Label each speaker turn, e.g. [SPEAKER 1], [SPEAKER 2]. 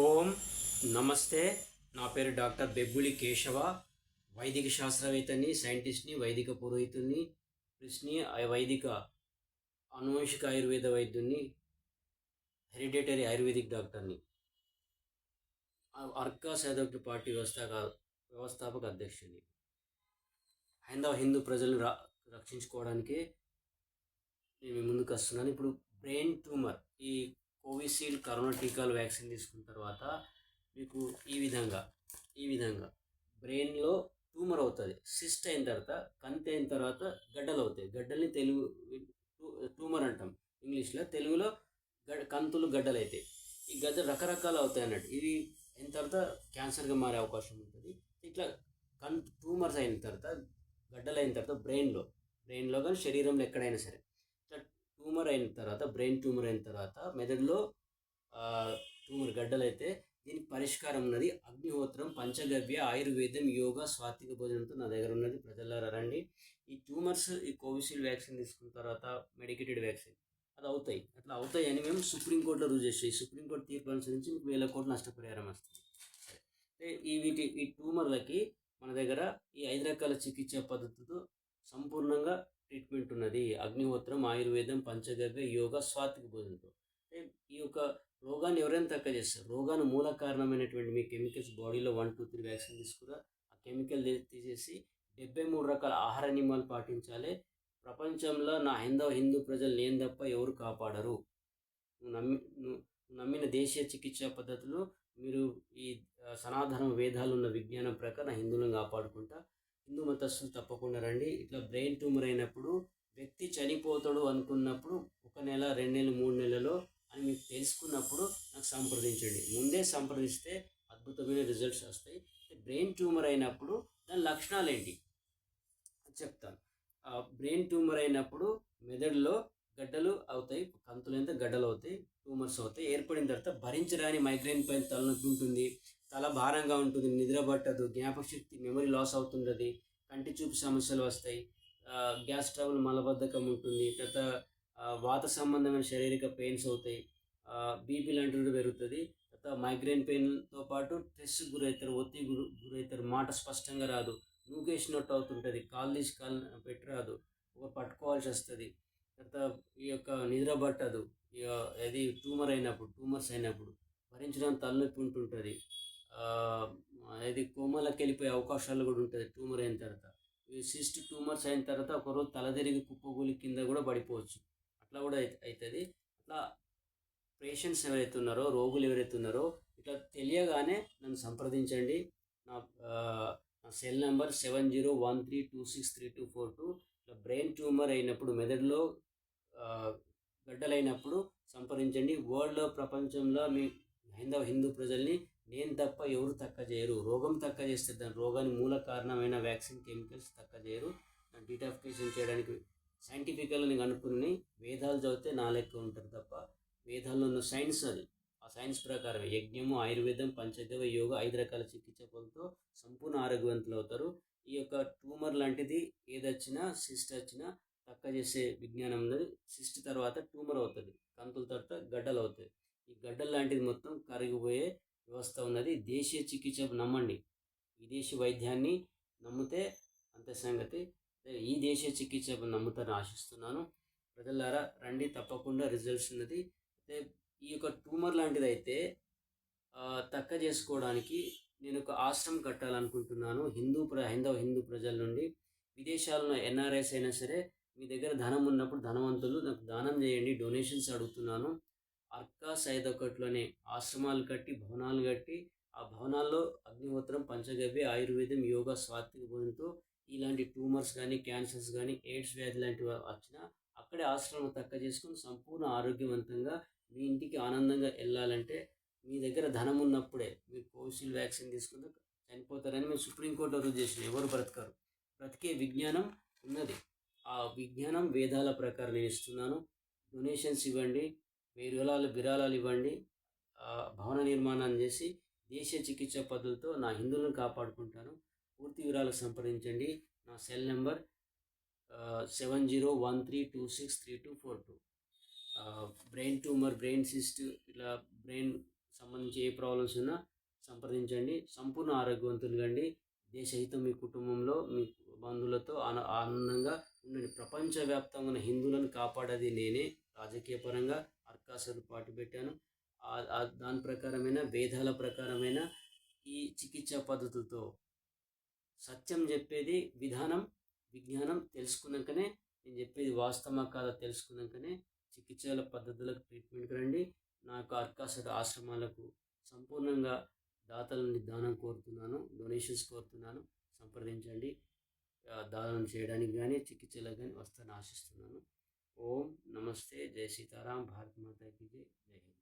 [SPEAKER 1] ఓం నమస్తే. నా పేరు డాక్టర్ బెబ్బులి కేశవ. వైదిక శాస్త్రవేత్తని సైంటిస్ట్ని వైదిక పురోహితుని ప్లస్ని వైదిక అనువంశిక ఆయుర్వేద వైద్యుని హెరిడేటరీ ఆయుర్వేదిక్ డాక్టర్ని. అర్కా సైదోక్టి పార్టీ వ్యవస్థాక వ్యవస్థాపక అధ్యక్షుని. హైందవ హిందూ ప్రజలను రా నేను ముందుకు వస్తున్నాను. ఇప్పుడు బ్రెయిన్ ట్యూమర్ ఈ కోవిషీల్డ్ కరోనా టీకాలు వ్యాక్సిన్ తీసుకున్న తర్వాత మీకు ఈ విధంగా ఈ విధంగా బ్రెయిన్లో ట్యూమర్ అవుతుంది. సిస్ట్ అయిన తర్వాత కంతి అయిన తర్వాత గడ్డలు అవుతాయి. గడ్డల్ని తెలుగు ట్యూమర్ అంటాం ఇంగ్లీష్లో. తెలుగులో గడ్ కంతులు గడ్డలు అవుతాయి ఈ గడ్డ రకరకాలు అవుతాయి అన్నట్టు. ఇవి అయిన తర్వాత క్యాన్సర్గా మారే అవకాశం ఉంటుంది. ఇట్లా కన్ ట్యూమర్స్ అయిన తర్వాత గడ్డలు అయిన తర్వాత బ్రెయిన్లో బ్రెయిన్లో కానీ శరీరంలో ఎక్కడైనా సరే ట్యూమర్ అయిన తర్వాత బ్రెయిన్ ట్యూమర్ అయిన తర్వాత మెదడులో ట్యూమర్ గడ్డలైతే దీనికి పరిష్కారం ఉన్నది. అగ్నిహోత్రం పంచగవ్య ఆయుర్వేదం యోగా స్వాతిక భోజనంతో నా దగ్గర ఉన్నది. ప్రజలారా రండి. ఈ ట్యూమర్స్ ఈ కోవిషీల్డ్ వ్యాక్సిన్ తీసుకున్న తర్వాత మెడికేటెడ్ వ్యాక్సిన్. అది అవుతాయి. అట్లా అవుతాయి అని మేము సుప్రీంకోర్టులో రుజువు చేసాయి ఈ సుప్రీంకోర్టు తీర్పు అనుసరించి మీకు వేల కోట్ల నష్టపరిహారం వస్తుంది. అంటే ఈ వీటి ఈ ట్యూమర్లకి మన దగ్గర ఈ ఐదు రకాల చికిత్సా పద్ధతులతో సంపూర్ణంగా ట్రీట్మెంట్ ఉన్నది. అగ్నిహోత్రం ఆయుర్వేదం పంచగవ్య యోగా స్వాతిక భోజనంతో. అంటే ఈ యొక్క రోగాన్ని ఎవరైనా తక్కువ చేస్తారు. రోగాన్ని మూల కారణమైనటువంటి మీ కెమికల్స్ బాడీలో వన్ టూ త్రీ వ్యాక్సిన్ తీసుకురా. ఆ కెమికల్ తీసేసి డెబ్బై మూడు రకాల ఆహార నియమాలు పాటించాలి. ప్రపంచంలో నా హిందవ హిందూ ప్రజలు నేను తప్ప ఎవరు కాపాడరు. నమ్మి నమ్మిన దేశీయ చికిత్సా పద్ధతులు మీరు ఈ సనాతన వేదాలు ఉన్న విజ్ఞానం ప్రకారం హిందువులను కాపాడుకుంటా. హిందూ మతస్థులు తప్పకుండా రండి. ఇట్లా బ్రెయిన్ ట్యూమర్ అయినప్పుడు వ్యక్తి చనిపోతాడు అనుకున్నప్పుడు ఒక నెల రెండు నెలలు మూడు నెలలో అని మీకు తెలుసుకున్నప్పుడు నాకు సంప్రదించండి. ముందే సంప్రదిస్తే అద్భుతమైన రిజల్ట్స్ వస్తాయి. బ్రెయిన్ ట్యూమర్ అయినప్పుడు దాని లక్షణాలు ఏంటి చెప్తాను బ్రెయిన్ ట్యూమర్ అయినప్పుడు మెదడులో గడ్డలు అవుతాయి కంతులైతే గడ్డలు అవుతాయి ట్యూమర్స్ అవుతాయి. ఏర్పడిన తర్వాత భరించరాని మైగ్రేన్ పైన తలనొప్పి ఉంటుంది. తల భారంగా ఉంటుంది నిద్ర పట్టదు జ్ఞాపక శక్తి మెమరీ లాస్ అవుతుంటుంది కంటి చూపు సమస్యలు వస్తాయి గ్యాస్ ట్రబుల్ మలబద్ధకం ఉంటుంది తర్వాత వాత సంబంధమైన శారీరక పెయిన్స్ అవుతాయి బీపీ లాంటివి పెరుగుతుంది తర్వాత మైగ్రేన్ పెయిన్తో పాటు స్ట్రెస్ గురవుతారు ఒత్తిడి గురి గురవుతారు మాట స్పష్టంగా రాదు నూకేసినట్టు అవుతుంటుంది కాలు తీసి కాల్ పెట్టి రాదు ఒక పట్టుకోవాల్సి వస్తుంది. తర్వాత ఈ యొక్క నిద్ర పట్టదు. ఇక అది ట్యూమర్ అయినప్పుడు ట్యూమర్స్ అయినప్పుడు భరించడానికి తలనొప్పి ఉంటుంటుంది. అది కోమలకి వెళ్ళిపోయే అవకాశాలు కూడా ఉంటుంది ట్యూమర్ అయిన తర్వాత. ఈ సిస్ట్ ట్యూమర్స్ అయిన తర్వాత ఒకరోజు తలదిరిగి కుప్పగూలి కింద కూడా పడిపోవచ్చు. అట్లా కూడా అవుతుంది అట్లా పేషెంట్స్ ఎవరైతే ఉన్నారో రోగులు ఎవరైతే ఉన్నారో ఇట్లా తెలియగానే నన్ను సంప్రదించండి. నా నా cell number seven zero one three two six three two four two. ఇట్లా బ్రెయిన్ ట్యూమర్ అయినప్పుడు మెదడులో గడ్డలైనప్పుడు సంప్రదించండి వరల్డ్లో ప్రపంచంలో మీ హైందవ హిందూ ప్రజల్ని నేను తప్ప ఎవరు తక్క చేయరు రోగం తక్కువ చేస్తే దాని రోగానికి మూల కారణమైన వ్యాక్సిన్ కెమికల్స్ తక్కువ చేయరు దాన్ని డీటాఫికేషన్ చేయడానికి సైంటిఫికల్ని నేను అనుకుని వేదాలు చదివితే నా లెక్క ఉంటారు తప్ప వేదాల్లో ఉన్న సైన్స్ అది. ఆ సైన్స్ ప్రకారం యజ్ఞము ఆయుర్వేదం పంచదేవ యోగ ఐదు రకాల చికిత్స పొందుతూ సంపూర్ణ ఆరోగ్యవంతులు అవుతారు. ఈ యొక్క ట్యూమర్ లాంటిది ఏదొచ్చినా సిస్ట్ వచ్చినా తక్క చేసే విజ్ఞానం ఉన్నది. సిస్ట్ తర్వాత ట్యూమర్ అవుతుంది. కంతుల తర్వాత గడ్డలు అవుతాయి. ఈ గడ్డలు లాంటిది మొత్తం కరిగిపోయే వ్యవస్థ ఉన్నది. దేశీయ చికిత్స నమ్మండి. విదేశీ వైద్యాన్ని నమ్మితే అంత సంగతి. ఈ దేశీయ చికిత్స నమ్ముతారని ఆశిస్తున్నాను. ప్రజలారా రండి. తప్పకుండా రిజల్ట్స్ ఉన్నది. అయితే ఈ యొక్క ట్యూమర్ లాంటిది అయితే తక్క చేసుకోవడానికి నేను ఒక ఆశ్రమం కట్టాలనుకుంటున్నాను. హిందూ ప్ర హైందవ హిందూ ప్రజల నుండి. విదేశాల్లో ఎన్ఆర్ఐస్ అయినా సరే మీ దగ్గర ధనం ఉన్నప్పుడు ధనవంతులు నాకు దానం చేయండి డొనేషన్స్ అడుగుతున్నాను. అర్కా సైదొకట్లోనే ఆశ్రమాలు కట్టి భవనాలు కట్టి ఆ భవనాల్లో అగ్నిహోత్రం పంచగవ్య ఆయుర్వేదం యోగా స్వాత్విక భోజనంతో ఇలాంటి ట్యూమర్స్ కానీ క్యాన్సర్స్ కానీ ఎయిడ్స్ వ్యాధి లాంటివి వచ్చినా అక్కడే ఆశ్రమం తక్కువ చేసుకుని సంపూర్ణ ఆరోగ్యవంతంగా మీ ఇంటికి ఆనందంగా వెళ్ళాలంటే మీ దగ్గర ధనం ఉన్నప్పుడే మీరు కోవిషీల్డ్ వ్యాక్సిన్ తీసుకుంటే చనిపోతారని మేము సుప్రీంకోర్టు రుజువు చేసిన. ఎవరు బ్రతకరు. బ్రతికే విజ్ఞానం ఉన్నది. ఆ విజ్ఞానం వేదాల ప్రకారం నేను ఇస్తున్నాను. డొనేషన్స్ ఇవ్వండి విరాళాలు విరాళాలు ఇవ్వండి భవన నిర్మాణాన్ని చేసి దేశీయ చికిత్స పద్ధతితో నా హిందువులను కాపాడుకుంటాను. పూర్తి వివరాలు సంప్రదించండి. నా cell number seven zero one three two six three two four two. Brain tumour brain cyst ఇలా బ్రెయిన్ సంబంధించి ఏ ప్రాబ్లమ్స్ ఉన్నా సంప్రదించండి. సంపూర్ణ ఆరోగ్యవంతులు కండి. దేశ హితం మీ కుటుంబంలో మీ బంధువులతో ఆన ఆనందంగా ఉండండి. ప్రపంచవ్యాప్తంగా ఉన్న హిందువులను కాపాడేది నేనే. రాజకీయ పరంగా పాటు పెట్టాను. దాని ప్రకారమైన వేదాల ప్రకారమైన ఈ చికిత్సా పద్ధతులతో సత్యం చెప్పేది విధానం విజ్ఞానం తెలుసుకున్నాకనే నేను చెప్పేది వాస్తవమా కాదా తెలుసుకున్నాకనే చికిత్సల పద్ధతులకు ట్రీట్మెంట్కి రండి. నాకు అర్కాసర ఆశ్రమాలకు సంపూర్ణంగా దాతలని దానం కోరుతున్నాను. డొనేషన్స్ కోరుతున్నాను. సంప్రదించండి. దానం చేయడానికి కానీ చికిత్సలకు కానీ వస్తాను ఆశిస్తున్నాను. ఓం నమస్తే. జై సీతారాం. భారత్ మాతాకి జై. జై హింద్.